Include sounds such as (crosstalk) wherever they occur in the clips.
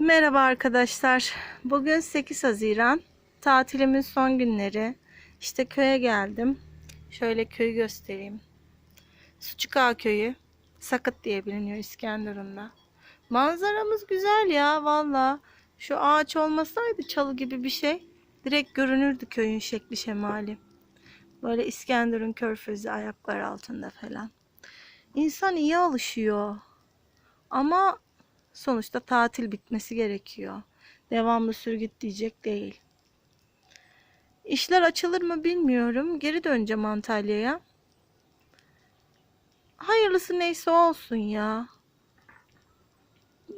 Merhaba arkadaşlar. Bugün 8 Haziran. Tatilimin son günleri. İşte köye geldim. Şöyle köyü göstereyim. Suçukağa köyü. Sakıt diye biliniyor İskenderun'da. Manzaramız güzel ya valla. Şu ağaç olmasaydı çalı gibi bir şey. Direkt görünürdü köyün şekli şemali. Böyle İskenderun körfezi ayaklar altında falan. İnsan iyi alışıyor. Ama Sonuçta tatil bitmesi gerekiyor. Devamlı sürgüt diyecek değil. İşler açılır mı bilmiyorum. Geri döneceğim Antalya'ya. Hayırlısı neyse olsun ya.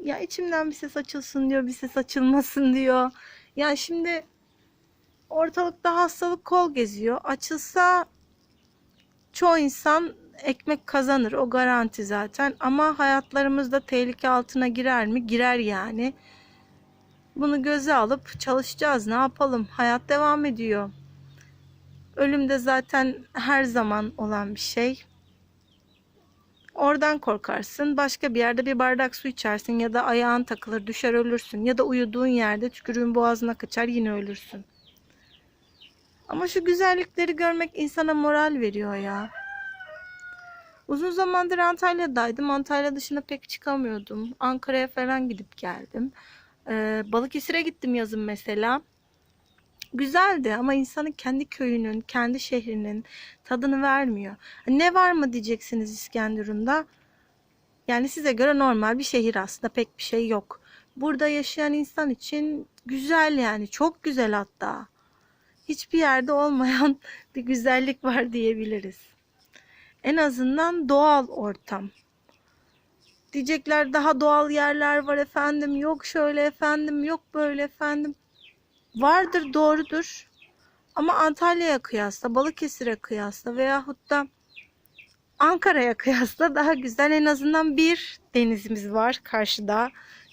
Ya içimden bir ses açılsın diyor, bir ses açılmasın diyor. Ya şimdi ortalıkta hastalık kol geziyor. Açılsa çoğu insan ekmek kazanır o garanti zaten ama hayatlarımızda tehlike altına girer mi? Girer yani. Bunu göze alıp çalışacağız. Ne yapalım? Hayat devam ediyor. Ölüm de zaten her zaman olan bir şey. Oradan korkarsın. Başka bir yerde bir bardak su içersin ya da ayağın takılır düşer ölürsün. Ya da uyuduğun yerde tükürüğün boğazına kaçar yine ölürsün. Ama şu güzellikleri görmek insana moral veriyor ya. Uzun zamandır Antalya'daydım. Antalya dışına pek çıkamıyordum. Ankara'ya falan gidip geldim. Ee, Balıkesir'e gittim yazın mesela. Güzeldi ama insanın kendi köyünün, kendi şehrinin tadını vermiyor. Ne var mı diyeceksiniz İskenderun'da? Yani size göre normal bir şehir aslında pek bir şey yok. Burada yaşayan insan için güzel yani çok güzel hatta. Hiçbir yerde olmayan (laughs) bir güzellik var diyebiliriz. En azından doğal ortam. Diyecekler daha doğal yerler var efendim. Yok şöyle efendim, yok böyle efendim. Vardır doğrudur. Ama Antalya'ya kıyasla, Balıkesir'e kıyasla veyahut da Ankara'ya kıyasla daha güzel. En azından bir denizimiz var karşıda.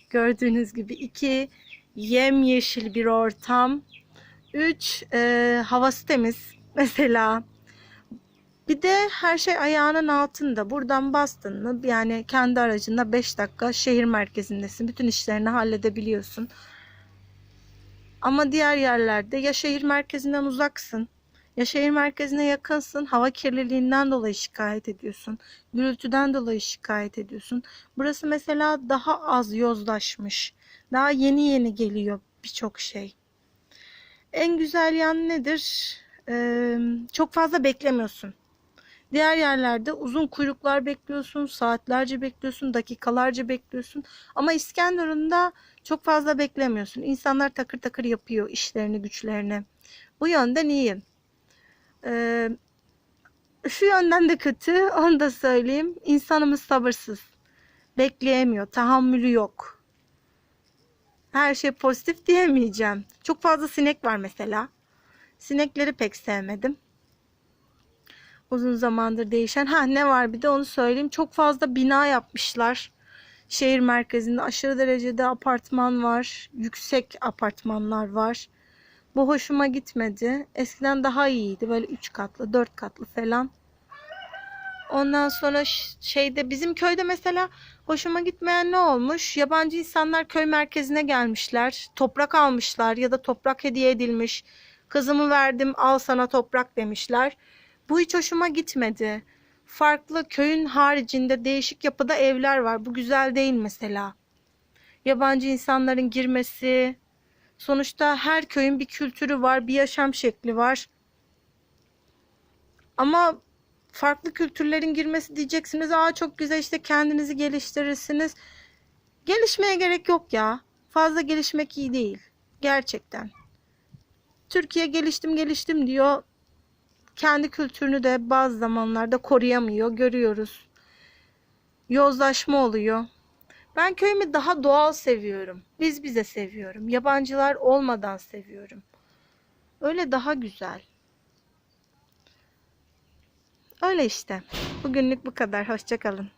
Gördüğünüz gibi iki yemyeşil bir ortam. Üç e, havası temiz mesela. Bir de her şey ayağının altında. Buradan bastın mı yani kendi aracında 5 dakika şehir merkezindesin. Bütün işlerini halledebiliyorsun. Ama diğer yerlerde ya şehir merkezinden uzaksın ya şehir merkezine yakınsın. Hava kirliliğinden dolayı şikayet ediyorsun. Gürültüden dolayı şikayet ediyorsun. Burası mesela daha az yozlaşmış. Daha yeni yeni geliyor birçok şey. En güzel yan nedir? Ee, çok fazla beklemiyorsun. Diğer yerlerde uzun kuyruklar bekliyorsun, saatlerce bekliyorsun, dakikalarca bekliyorsun. Ama İskenderun'da çok fazla beklemiyorsun. İnsanlar takır takır yapıyor işlerini, güçlerini. Bu yönden iyi. Ee, şu yönden de kötü, (laughs) onu da söyleyeyim. İnsanımız sabırsız. Bekleyemiyor, tahammülü yok. Her şey pozitif diyemeyeceğim. Çok fazla sinek var mesela. Sinekleri pek sevmedim uzun zamandır değişen. Ha ne var bir de onu söyleyeyim. Çok fazla bina yapmışlar. Şehir merkezinde aşırı derecede apartman var. Yüksek apartmanlar var. Bu hoşuma gitmedi. Eskiden daha iyiydi. Böyle 3 katlı, 4 katlı falan. Ondan sonra şeyde bizim köyde mesela hoşuma gitmeyen ne olmuş? Yabancı insanlar köy merkezine gelmişler. Toprak almışlar ya da toprak hediye edilmiş. Kızımı verdim al sana toprak demişler. Bu hiç hoşuma gitmedi. Farklı köyün haricinde değişik yapıda evler var. Bu güzel değil mesela. Yabancı insanların girmesi. Sonuçta her köyün bir kültürü var, bir yaşam şekli var. Ama farklı kültürlerin girmesi diyeceksiniz. Aa çok güzel işte kendinizi geliştirirsiniz. Gelişmeye gerek yok ya. Fazla gelişmek iyi değil. Gerçekten. Türkiye geliştim geliştim diyor kendi kültürünü de bazı zamanlarda koruyamıyor. Görüyoruz. Yozlaşma oluyor. Ben köyümü daha doğal seviyorum. Biz bize seviyorum. Yabancılar olmadan seviyorum. Öyle daha güzel. Öyle işte. Bugünlük bu kadar. Hoşçakalın.